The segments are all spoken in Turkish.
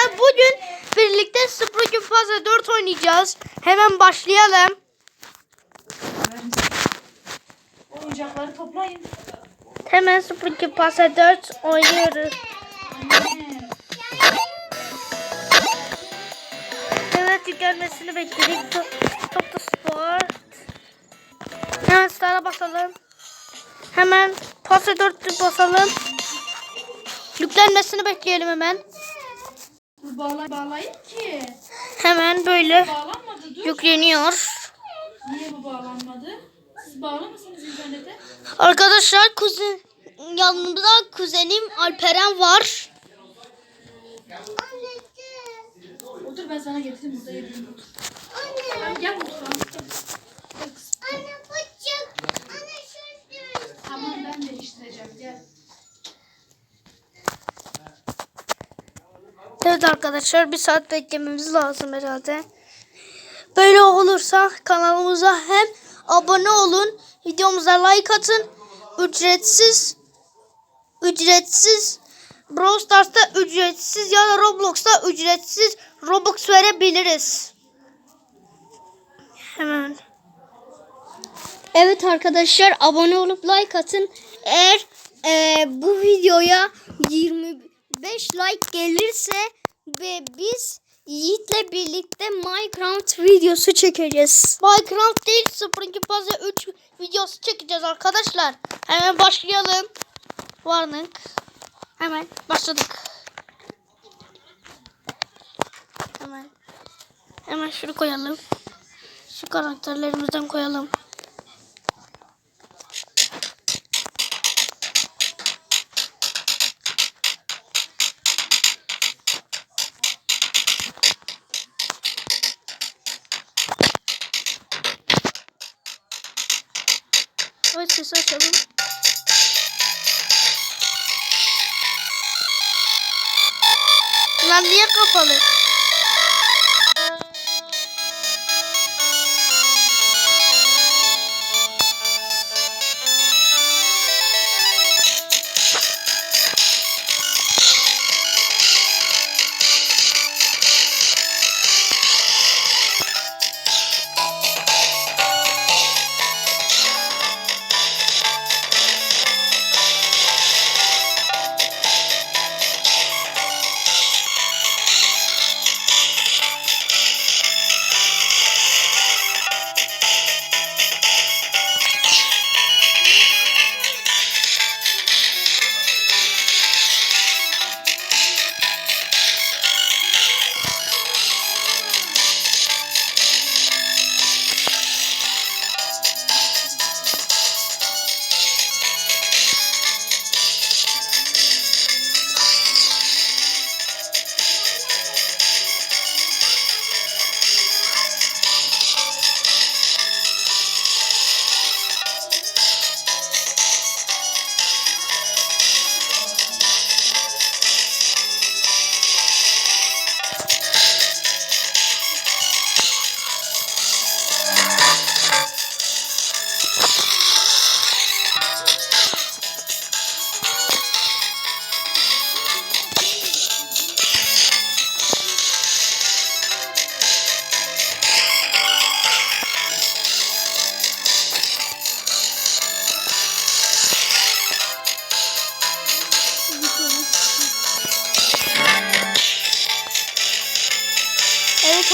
arkadaşlar bugün birlikte Spooky Puzzle 4 oynayacağız. Hemen başlayalım. Oyuncakları toplayın. Hemen Spooky Puzzle 4 oynuyoruz. Evet yüklenmesini bekledik. Top, toplu sport. Hemen star'a basalım. Hemen Puzzle 4 basalım. Yüklenmesini bekleyelim hemen. Bu bağlay bağlayın ki. Hemen böyle Bağlanmadı dur. yükleniyor. Niye bu bağlanmadı? Siz bağlamasınız internete. Arkadaşlar kuzen yanımda kuzenim Alperen var. Otur ben sana getireyim burada otur. Tamam gel mutfağa. Gel. Gel kızım. Tamam ben değiştireceğim gel. Evet arkadaşlar bir saat beklememiz lazım herhalde. Böyle olursa kanalımıza hem abone olun, videomuza like atın. Ücretsiz ücretsiz Brawl Stars'ta ücretsiz ya da Roblox'ta ücretsiz Robux verebiliriz. Hemen. Evet arkadaşlar abone olup like atın. Eğer e, bu videoya 25 like gelirse ve biz Yiğit'le birlikte Minecraft videosu çekeceğiz. Minecraft değil Spring Puzzle 3 videosu çekeceğiz arkadaşlar. Hemen başlayalım. Warning. Hemen başladık. Hemen. Hemen şunu koyalım. Şu karakterlerimizden koyalım. Evet sesi açalım. Lan niye kapalı?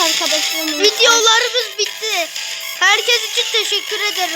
Evet arkadaşlar. Videolarımız bitti. Herkes için teşekkür ederim.